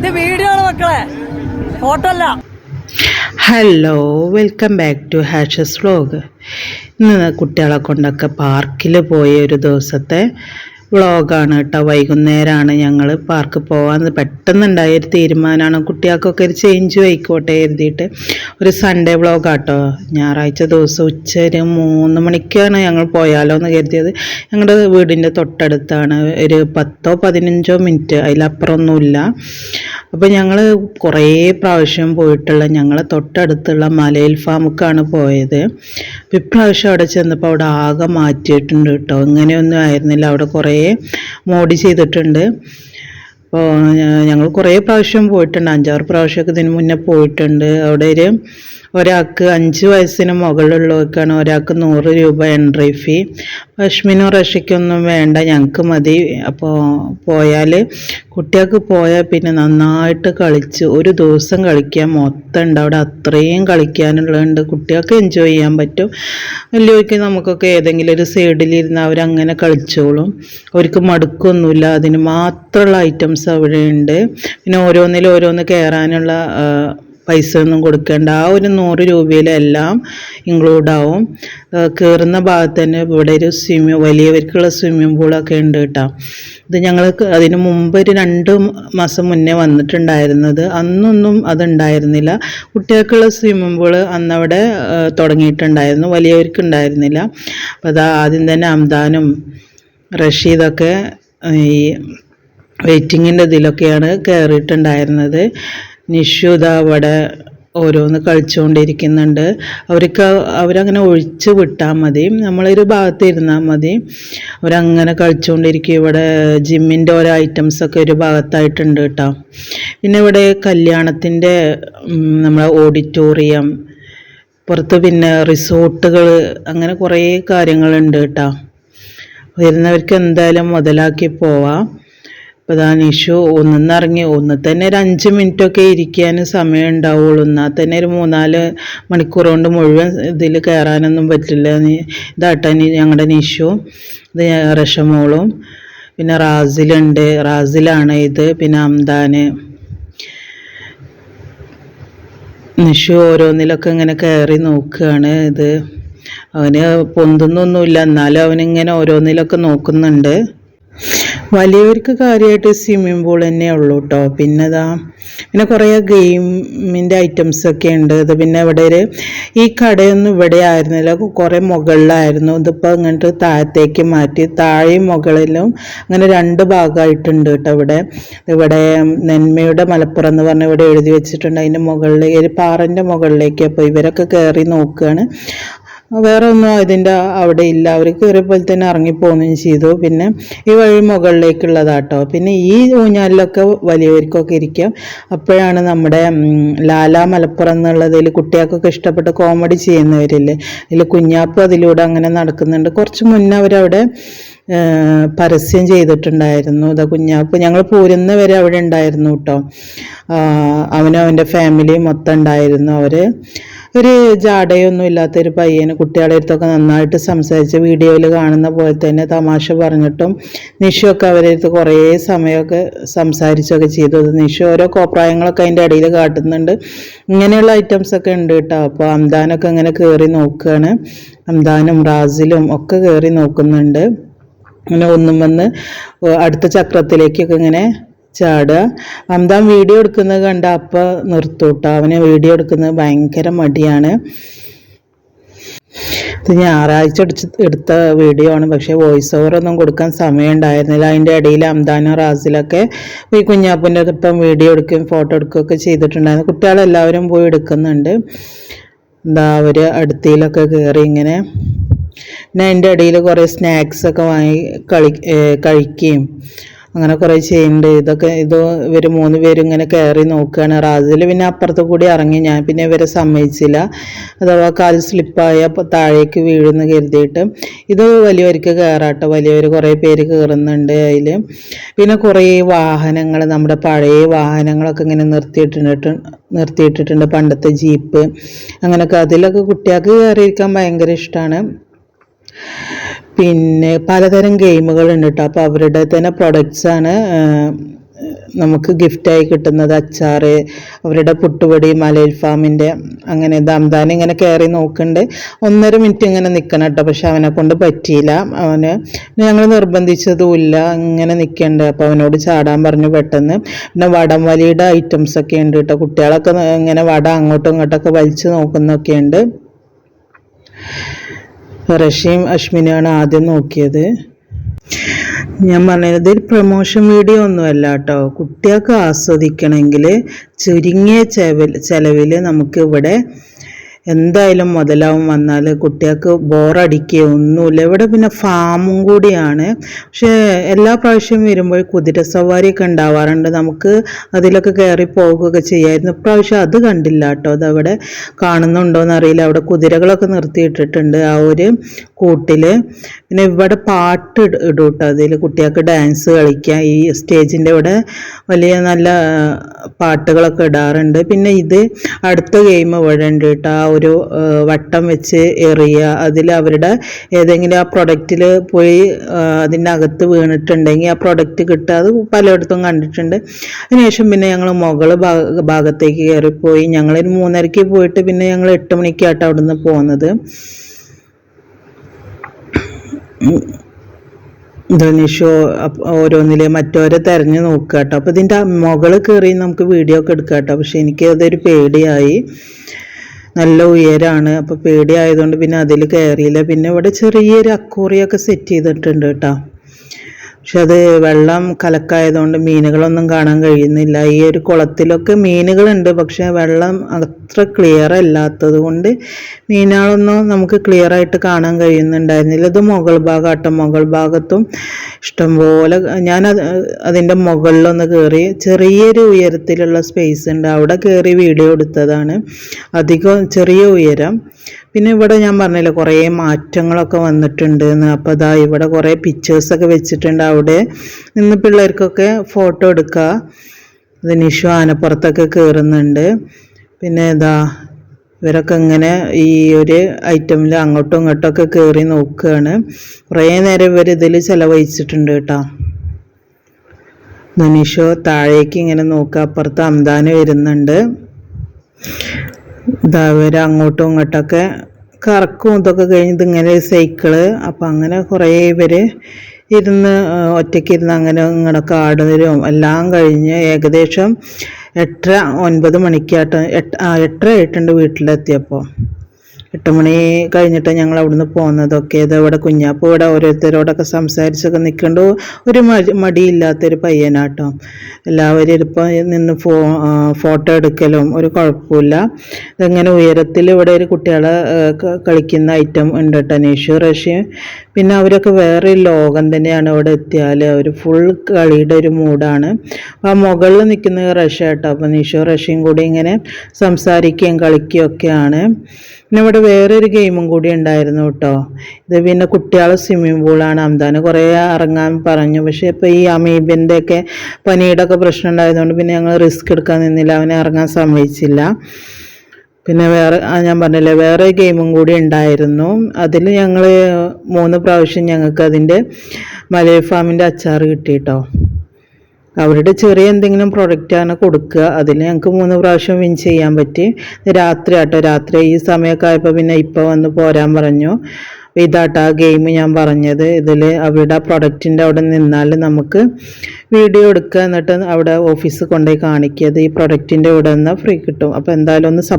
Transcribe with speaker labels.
Speaker 1: ഇത് വീഡിയോ ആണ് മക്കളെ. ഫോട്ടോ അല്ല
Speaker 2: hello welcome back to Hashas vlog ഇന്ന് കുട്ടികളെ കൊണ്ടൊക്കെ പാർക്കിൽ പോയ ഒരു ദിവസത്തെ വ്ളോഗാണ് കേട്ടോ. വൈകുന്നേരമാണ് ഞങ്ങൾ പാർക്ക് പോകാൻ പെട്ടെന്നുണ്ടായ ഒരു തീരുമാനമാണ് കുട്ടികൾക്കൊക്കെ ഒരു ചേഞ്ച് ആയിക്കോട്ടെ എഴുതിയിട്ട് ഒരു സൺഡേ വ്ളോഗാട്ടോ ഞായറാഴ്ച ദിവസം ഉച്ച ഒരു മൂന്ന് മണിക്കാണ് ഞങ്ങൾ പോയാലോ എന്ന് കരുതിയത്. ഞങ്ങളുടെ വീടിന്റെ തൊട്ടടുത്താണ്. ഒരു പത്തോ പതിനഞ്ചോ മിനിറ്റ് അതിലപ്പുറമൊന്നുമില്ല. അപ്പോൾ ഞങ്ങൾ കുറേ പ്രാവശ്യം പോയിട്ടുള്ള ഞങ്ങളെ തൊട്ടടുത്തുള്ള മലയിൽ ഫാമുക്കാണ് പോയത്. ഇപ്രാവശ്യം അവിടെ ചെന്നപ്പോൾ അവിടെ ആകെ മാറ്റിയിട്ടുണ്ട് കേട്ടോ. ഇങ്ങനെയൊന്നും ആയിരുന്നില്ല. അവിടെ കുറേ മോഡി ചെയ്തിട്ടുണ്ട്. അപ്പോൾ ഞങ്ങൾ കുറേ പ്രാവശ്യം പോയിട്ടുണ്ട്. അഞ്ചാറ് പ്രാവശ്യമൊക്കെ ഇതിന് മുന്നേ പോയിട്ടുണ്ട്. അവിടെ ഒരു ഒരാൾക്ക് അഞ്ച് വയസ്സിന് മുകളിലുള്ളവർക്കാണ് ഒരാൾക്ക് നൂറ് രൂപ എൻട്രി ഫീ പശ്മിനോ റഷിക്കൊന്നും വേണ്ട ഞങ്ങൾക്ക് മതി. അപ്പോൾ പോയാൽ കുട്ടികൾക്ക് പോയാൽ പിന്നെ നന്നായിട്ട് കളിച്ച് ഒരു ദിവസം കളിക്കാൻ മൊത്തം ഉണ്ട് അവിടെ അത്രയും കളിക്കാനുള്ളതുണ്ട്. കുട്ടികൾക്ക് എൻജോയ് ചെയ്യാൻ പറ്റും. വലിയവർക്ക് നമുക്കൊക്കെ ഏതെങ്കിലും ഒരു സൈഡിലിരുന്ന് അവരങ്ങനെ കളിച്ചോളും. അവർക്ക് മടുക്കൊന്നുമില്ല. അതിന് മാത്രമുള്ള ഐറ്റംസ് അവിടെ ഉണ്ട് പിന്നെ ഓരോന്നിൽ ഓരോന്ന് കയറാനുള്ള പൈസ ഒന്നും കൊടുക്കേണ്ട. ആ ഒരു നൂറ് രൂപയിലെല്ലാം ഇൻക്ലൂഡ് ആവും. കയറുന്ന ഭാഗത്ത് തന്നെ ഇവിടെ ഒരു സ്വിമ്മിങ് വലിയവർക്കുള്ള സ്വിമ്മിംഗ് പൂളൊക്കെ ഉണ്ട് കേട്ടോ. ഇത് ഞങ്ങൾ അതിന് മുമ്പ് ഒരു രണ്ട് മാസം മുന്നേ വന്നിട്ടുണ്ടായിരുന്നത്. അന്നൊന്നും അതുണ്ടായിരുന്നില്ല. കുട്ടികൾക്കുള്ള സ്വിമ്മിംഗ് പൂൾ അന്നവിടെ തുടങ്ങിയിട്ടുണ്ടായിരുന്നു. വലിയവർക്ക് ഉണ്ടായിരുന്നില്ല അപ്പോൾ അത് ആദ്യം തന്നെ അംദാനും റഷീദൊക്കെ ഈ വെയിറ്റിങ്ങിന്റെ ഇതിലൊക്കെയാണ് കയറിയിട്ടുണ്ടായിരുന്നത് നിഷു ഇതാ അവിടെ ഓരോന്ന് കളിച്ചുകൊണ്ടിരിക്കുന്നുണ്ട് അവർക്ക് അവരങ്ങനെ ഒഴിച്ച് വിട്ടാൽ മതി. നമ്മളൊരു ഭാഗത്ത് ഇരുന്നാൽ മതി. അവരങ്ങനെ കളിച്ചുകൊണ്ടിരിക്കും ഇവിടെ ജിമ്മിന്റെ ഓരോ ഐറ്റംസൊക്കെ ഒരു ഭാഗത്തായിട്ടുണ്ട് കേട്ടോ. പിന്നെ ഇവിടെ കല്യാണത്തിന്റെ നമ്മളെ ഓഡിറ്റോറിയം പുറത്ത് പിന്നെ റിസോർട്ടുകൾ അങ്ങനെ കുറേ കാര്യങ്ങളുണ്ട് കേട്ടോ. വരുന്നവർക്ക് എന്തായാലും മുതലാക്കി പോവാം. അപ്പോൾ ഇതാ നിഷു ഒന്നിറങ്ങി ഒന്ന് തന്നെ ഒരു അഞ്ച് മിനിറ്റൊക്കെ ഇരിക്കാനും സമയം ഉണ്ടാവുള്ളൂ എന്നാൽ തന്നെ ഒരു മൂന്നാൽ മണിക്കൂർ കൊണ്ട് മുഴുവൻ ഇതിൽ കയറാനൊന്നും പറ്റില്ല. ഇതാട്ടാ ഞങ്ങളുടെ നിഷു ഇത് റഷമോളും പിന്നെ റാസിലുണ്ട്. റാസിലാണ് ഇത്. പിന്നെ അംദാന്. നിഷു ഓരോന്നിലൊക്കെ ഇങ്ങനെ കയറി നോക്കുകയാണ് ഇത്. അവന് പൊന്തുന്നൊന്നുമില്ല. എന്നാലും അവനിങ്ങനെ ഓരോന്നിലൊക്കെ നോക്കുന്നുണ്ട്. വലിയവർക്ക് കാര്യമായിട്ട് സ്വിമ്മിംഗ് പൂൾ തന്നെ ഉള്ളൂ കേട്ടോ പിന്നെ ഇതാ പിന്നെ കുറേ ഗെയിമിന്റെ ഒക്കെ ഉണ്ട്. ഇത് പിന്നെ ഇവിടെ ഒരു ഈ കടയൊന്നും ഇവിടെ ആയിരുന്നില്ല. കുറേ മുകളിലായിരുന്നു. ഇതിപ്പോൾ ഇങ്ങോട്ട് താഴത്തേക്ക് മാറ്റി താഴെയും മുകളിലും അങ്ങനെ രണ്ട് ഭാഗമായിട്ടുണ്ട് കേട്ടോ ഇവിടെ. ഇവിടെ നന്മയുടെ മലപ്പുറം എന്ന് പറഞ്ഞ് ഇവിടെ എഴുതി വെച്ചിട്ടുണ്ട്. അതിന്റെ മുകളിൽ ഒരു പാറന്റെ മുകളിലേക്ക് അപ്പോൾ ഇവരൊക്കെ കയറി നോക്കുകയാണ് വേറെ ഒന്നും ഇതിന്റെ അവിടെ ഇല്ല. അവർ കയറിയപ്പോൾ തന്നെ ഇറങ്ങിപ്പോവുകയും ചെയ്തു. പിന്നെ ഈ വഴി മുകളിലേക്കുള്ളതാട്ടോ. പിന്നെ ഈ ഊഞ്ഞാലിലൊക്കെ വലിയവർക്കൊക്കെ ഇരിക്കാം. അപ്പോഴാണ് നമ്മുടെ ലാലാ മലപ്പുറം എന്നുള്ളതിൽ കുട്ടികൾക്കൊക്കെ ഇഷ്ടപ്പെട്ട് കോമഡി ചെയ്യുന്നവരില്ലേ? അതിൽ കുഞ്ഞാപ്പ് അതിലൂടെ അങ്ങനെ നടക്കുന്നുണ്ട്. കുറച്ച് മുന്നേ അവരവിടെ പരസ്യം ചെയ്തിട്ടുണ്ടായിരുന്നു. ഇതാ കുഞ്ഞാപ്പ് ഞങ്ങൾ പോരുന്ന വരെ അവിടെ ഉണ്ടായിരുന്നു കേട്ടോ അവനും അവന്റെ ഫാമിലിയും മൊത്തം ഉണ്ടായിരുന്നു അവർ ഒരു ജാടയൊന്നും ഇല്ലാത്തൊരു പയ്യന് കുട്ടികളുടെ അടുത്തൊക്കെ നന്നായിട്ട് സംസാരിച്ച് വീഡിയോയിൽ കാണുന്ന പോലെ തന്നെ തമാശ പറഞ്ഞിട്ടും നിഷുവൊക്കെ അവരുടെ അടുത്ത് കുറേ സമയമൊക്കെ സംസാരിച്ചൊക്കെ ചെയ്തു. നിഷു ഓരോ കോപ്രായങ്ങളൊക്കെ അതിന്റെ ഇടയിൽ കാട്ടുന്നുണ്ട്. ഇങ്ങനെയുള്ള ഐറ്റംസ് ഒക്കെ ഉണ്ട് കേട്ടോ അപ്പോൾ അംദാനൊക്കെ ഇങ്ങനെ കയറി നോക്കുകയാണ് അംദാനും റാസിലും ഒക്കെ കയറി നോക്കുന്നുണ്ട്. അങ്ങനെ ഒന്നും വന്ന് അടുത്ത ചക്രത്തിലേക്കൊക്കെ ഇങ്ങനെ ചാടുക. അമിതാൻ വീഡിയോ എടുക്കുന്നത് കണ്ട അപ്പം നിർത്തൂട്ടോ. അവനെ വീഡിയോ എടുക്കുന്നത് ഭയങ്കര മടിയാണ്. ഇത് ഞായറാഴ്ച എടുത്ത് എടുത്ത വീഡിയോ ആണ്. പക്ഷേ വോയിസ് ഓവർ ഒന്നും കൊടുക്കാൻ സമയം ഉണ്ടായിരുന്നില്ല അതിന്റെ ഇടയിൽ അംദാനും റാസിലൊക്കെ ഈ കുഞ്ഞാപ്പന്റെ ഒപ്പം വീഡിയോ എടുക്കുകയും ഫോട്ടോ എടുക്കുകയൊക്കെ ചെയ്തിട്ടുണ്ടായിരുന്നു. കുട്ടികളെല്ലാവരും പോയി എടുക്കുന്നുണ്ട്. എന്താ അവർ അടുത്തിയിലൊക്കെ കയറി ഇങ്ങനെ പിന്നെ അതിന്റെ ഇടയിൽ കുറേ സ്നാക്സ് ഒക്കെ വാങ്ങി കളി കഴിക്കുകയും അങ്ങനെ കുറേ ചെയ്യുന്നുണ്ട്. ഇതൊക്കെ ഇത് ഇവർ മൂന്ന് പേരും ഇങ്ങനെ കയറി നോക്കുകയാണ്. റാസിൽ പിന്നെ അപ്പുറത്ത് കൂടി ഇറങ്ങി. ഞാൻ പിന്നെ ഇവരെ സമ്മതിച്ചില്ല. അഥവാ കാൽ സ്ലിപ്പായ താഴേക്ക് വീഴുന്നു കരുതിയിട്ട്. ഇത് വലിയവർക്ക് കയറാട്ടോ. വലിയവർ കുറേ പേര് കയറുന്നുണ്ട് അതിൽ പിന്നെ കുറേ വാഹനങ്ങൾ നമ്മുടെ പഴയ വാഹനങ്ങളൊക്കെ ഇങ്ങനെ നിർത്തിയിട്ടിട്ട് നിർത്തിയിട്ടിട്ടുണ്ട്. പണ്ടത്തെ ജീപ്പ് അങ്ങനെയൊക്കെ. അതിലൊക്കെ കുട്ടികൾക്ക് കയറിയിരിക്കാൻ ഭയങ്കര ഇഷ്ടമാണ്. പിന്നെ പലതരം ഗെയിമുകൾ ഉണ്ട് കേട്ടോ അപ്പോൾ അവരുടെ തന്നെ പ്രൊഡക്ട്സാണ് നമുക്ക് ഗിഫ്റ്റായി കിട്ടുന്നത്. അച്ചാറ് അവരുടെ പുട്ടുപൊടി മലയിൽ ഫാമിന്റെ അങ്ങനെ ദംദാൻ ഇങ്ങനെ കയറി നോക്കുന്നുണ്ട് ഒന്നര മിനിറ്റ് ഇങ്ങനെ നിൽക്കണം കേട്ടോ പക്ഷെ അവനെ കൊണ്ട് പറ്റിയില്ല. അവന് ഞങ്ങൾ നിർബന്ധിച്ചതുമില്ല ഇങ്ങനെ നിൽക്കണ്ട് അപ്പോൾ അവനോട് ചാടാൻ പറഞ്ഞു പെട്ടെന്ന്. പിന്നെ വടം വലിയുടെ ഐറ്റംസ് ഒക്കെ ഉണ്ട് കേട്ടോ കുട്ടികളൊക്കെ ഇങ്ങനെ വട അങ്ങോട്ടും ഇങ്ങോട്ടൊക്കെ വലിച്ചു നോക്കുന്നൊക്കെ ഉണ്ട്. റഷ്യയും അശ്മിനാണ് ആദ്യം നോക്കിയത്. ഞാൻ പറഞ്ഞത് ഇതൊരു പ്രൊമോഷൻ വീഡിയോ ഒന്നുമല്ല കേട്ടോ. കുട്ടികൾക്ക് ആസ്വദിക്കണമെങ്കിൽ ചുരുങ്ങിയ ചെലവിൽ ചെലവിൽ നമുക്ക് ഇവിടെ എന്തായാലും മുതലാവും വന്നാൽ കുട്ടികൾക്ക് ബോറടിക്കുകയോ ഒന്നുമില്ല. ഇവിടെ പിന്നെ ഫാമും കൂടിയാണ്. പക്ഷേ എല്ലാ പ്രാവശ്യവും വരുമ്പോൾ കുതിര സവാരിയൊക്കെ ഉണ്ടാവാറുണ്ട്. നമുക്ക് അതിലൊക്കെ കയറി പോകുകയൊക്കെ ചെയ്യായിരുന്നു. ഇപ്രാവശ്യം അത് കണ്ടില്ല കേട്ടോ. അതവിടെ കാണുന്നുണ്ടോയെന്ന് അറിയില്ല അവിടെ കുതിരകളൊക്കെ നിർത്തിയിട്ടിട്ടുണ്ട് ആ ഒരു കൂട്ടിൽ പിന്നെ ഇവിടെ പാട്ട് ഇടും കേട്ടോ അതിൽ കുട്ടികൾക്ക് ഡാൻസ് കളിക്കാം ഈ സ്റ്റേജിന്റെ ഇവിടെ വലിയ നല്ല പാട്ടുകളൊക്കെ ഇടാറുണ്ട്. പിന്നെ ഇത് അടുത്ത ഗെയിം ഇവിടെ ഉണ്ട് കേട്ടോ. ആ ഒരു വട്ടം വെച്ച് എറിയുക അതിൽ അവരുടെ ഏതെങ്കിലും ആ പ്രൊഡക്റ്റിൽ പോയി അതിന്റെ അകത്ത് വീണിട്ടുണ്ടെങ്കിൽ ആ പ്രൊഡക്റ്റ് കിട്ടുക. അത് പലയിടത്തും കണ്ടിട്ടുണ്ട്. അതിനുശേഷം പിന്നെ ഞങ്ങൾ മുകൾ ഭാഗ ഭാഗത്തേക്ക് കയറിപ്പോയി. ഞങ്ങളൊരു മൂന്നരയ്ക്ക് പോയിട്ട് പിന്നെ ഞങ്ങൾ എട്ട് മണിക്കാട്ടോ അവിടെ നിന്ന് പോകുന്നത് ധനുഷോ ഓരോന്നിലെ മറ്റോരെ തെരഞ്ഞു നോക്കുക കേട്ടോ അപ്പോൾ ഇതിന്റെ മുകളിൽ കയറി നമുക്ക് വീഡിയോ ഒക്കെ എടുക്കാം കേട്ടോ പക്ഷെ എനിക്ക് അതൊരു പേടിയായി. നല്ല ഉയരാണ്. അപ്പോൾ പേടിയായതുകൊണ്ട് പിന്നെ അതിൽ കയറിയില്ല പിന്നെ ഇവിടെ ചെറിയൊരു അക്കൂറിയൊക്കെ സെറ്റ് ചെയ്തിട്ടുണ്ട് കേട്ടോ. പക്ഷെ അത് വെള്ളം കലക്കായതുകൊണ്ട് മീനുകളൊന്നും കാണാൻ കഴിയുന്നില്ല. ഈ ഒരു കുളത്തിലൊക്കെ മീനുകളുണ്ട് പക്ഷെ വെള്ളം അത്ര ക്ലിയർ അല്ലാത്തത് കൊണ്ട് മീനുകളൊന്നും നമുക്ക് ക്ലിയർ ആയിട്ട് കാണാൻ കഴിയുന്നുണ്ടായിരുന്നില്ല. ഇത് മുകൾ ഭാഗമാട്ടോ മുകൾ ഭാഗത്തും ഇഷ്ടംപോലെ ഞാൻ അതിന്റെ മുകളിലൊന്ന് കയറി ചെറിയൊരു ഉയരത്തിലുള്ള സ്പേസ് ഉണ്ട്. അവിടെ കയറി വീഡിയോ എടുത്തതാണ്. അധികം ചെറിയ ഉയരം. പിന്നെ ഇവിടെ ഞാൻ പറഞ്ഞില്ല കുറേ മാറ്റങ്ങളൊക്കെ വന്നിട്ടുണ്ട് എന്ന് അപ്പോൾ അതാ ഇവിടെ കുറേ പിക്ചേഴ്സൊക്കെ വെച്ചിട്ടുണ്ട്. അവിടെ നിന്ന് പിള്ളേർക്കൊക്കെ ഫോട്ടോ എടുക്കുക ഇത് നിഷു ആനപ്പുറത്തൊക്കെ കയറുന്നുണ്ട് പിന്നെ ഇതാ ഇവരൊക്കെ ഇങ്ങനെ ഈ ഒരു ഐറ്റമിൽ അങ്ങോട്ടും ഇങ്ങോട്ടൊക്കെ കയറി നോക്കുകയാണ് കുറേ നേരം ഇവർ ഇതിൽ ചിലവഴിച്ചിട്ടുണ്ട് കേട്ടോ. ധനീഷോ താഴേക്ക് ഇങ്ങനെ നോക്കുക അപ്പുറത്ത് അംദാന് വരുന്നുണ്ട്. ഇതാ ഇവർ അങ്ങോട്ടും ഇങ്ങോട്ടൊക്കെ കറക്കും ഇതൊക്കെ കഴിഞ്ഞ് ഇതിങ്ങനെ സൈക്കിൾ അപ്പം അങ്ങനെ കുറേ ഇവർ ഇരുന്ന് ആ, ഒറ്റയ്ക്ക് ഇരുന്ന് അങ്ങനെ ഇങ്ങനെ കാടുന്നതിലും എല്ലാം കഴിഞ്ഞ് ഏകദേശം എട്ടര ഒൻപത് മണിക്കായിട്ട് എട്ട് എട്ടര ആയിട്ടുണ്ട് വീട്ടിലെത്തിയപ്പോൾ എട്ട് മണി കഴിഞ്ഞിട്ട് ഞങ്ങൾ അവിടുന്ന് പോകുന്നതൊക്കെ ഇത് ഇവിടെ കുഞ്ഞാപ്പ് ഇവിടെ ഓരോരുത്തരോടൊക്കെ സംസാരിച്ചൊക്കെ നിൽക്കേണ്ട. ഒരു മടി മടിയില്ലാത്തൊരു പയ്യനാട്ടോ. എല്ലാവരും ഇപ്പം നിന്ന് ഫോ ഫോട്ടോ എടുക്കലും ഒരു കുഴപ്പമില്ല. ഇതെങ്ങനെ ഉയരത്തിൽ ഇവിടെ ഒരു കുട്ടികളെ കളിക്കുന്ന ഐറ്റം ഉണ്ട് കേട്ടോ നേഷ്യൂ റഷ്യ. പിന്നെ അവരൊക്കെ വേറെ ലോകം തന്നെയാണ് ഇവിടെ എത്തിയാൽ അവർ ഫുൾ കളിയുടെ ഒരു മൂഡാണ്. ആ മുകളിൽ നിൽക്കുന്ന റഷ്യ കേട്ടോ അപ്പോൾ നിഷോ റഷ്യയും കൂടി ഇങ്ങനെ സംസാരിക്കുകയും കളിക്കുകയൊക്കെയാണ്. പിന്നെ ഇവിടെ വേറൊരു ഗെയിമും കൂടി ഉണ്ടായിരുന്നു കേട്ടോ. ഇത് പിന്നെ കുട്ടികളെ സ്വിമ്മിംഗ് പൂളാണ് അംദാന് കുറേ ഇറങ്ങാൻ പറഞ്ഞു. പക്ഷേ ഇപ്പോൾ ഈ അമീബിന്റെ ഒക്കെ പനിയുടെ ഒക്കെ പ്രശ്നം ഉണ്ടായതുകൊണ്ട് പിന്നെ ഞങ്ങൾ റിസ്ക് എടുക്കാൻ നിന്നില്ല. അവനെ ഇറങ്ങാൻ സമ്മതിച്ചില്ല. പിന്നെ വേറെ ഞാൻ പറഞ്ഞില്ലേ വേറെ ഗെയിമും കൂടി ഉണ്ടായിരുന്നു. അതിൽ ഞങ്ങൾ മൂന്ന് പ്രാവശ്യം ഞങ്ങൾക്ക് അതിന്റെ മലയ ഫാമിന്റെ അച്ചാർ കിട്ടി കേട്ടോ. അവരുടെ ചെറിയ എന്തെങ്കിലും പ്രൊഡക്റ്റാണ് കൊടുക്കുക. അതിൽ ഞങ്ങൾക്ക് മൂന്ന് പ്രാവശ്യം വിൻ ചെയ്യാൻ പറ്റി. രാത്രി ആട്ടോ രാത്രി ഈ സമയമൊക്കെ ആയപ്പോൾ പിന്നെ ഇപ്പോൾ വന്ന് പോരാൻ പറഞ്ഞു. ഇതാട്ടാ ഗെയിം ഞാൻ പറഞ്ഞത്. ഇതിൽ അവരുടെ ആ പ്രൊഡക്റ്റിന്റെ അവിടെ നിന്നാൽ നമുക്ക് വീഡിയോ എടുക്കുക എന്നിട്ട് അവിടെ ഓഫീസ് കൊണ്ടുപോയി കാണിക്കുക. ഈ പ്രൊഡക്റ്റിന്റെ ഇവിടെ നിന്ന് ഫ്രീ കിട്ടും. അപ്പോൾ എന്തായാലും ഒന്ന് സപ്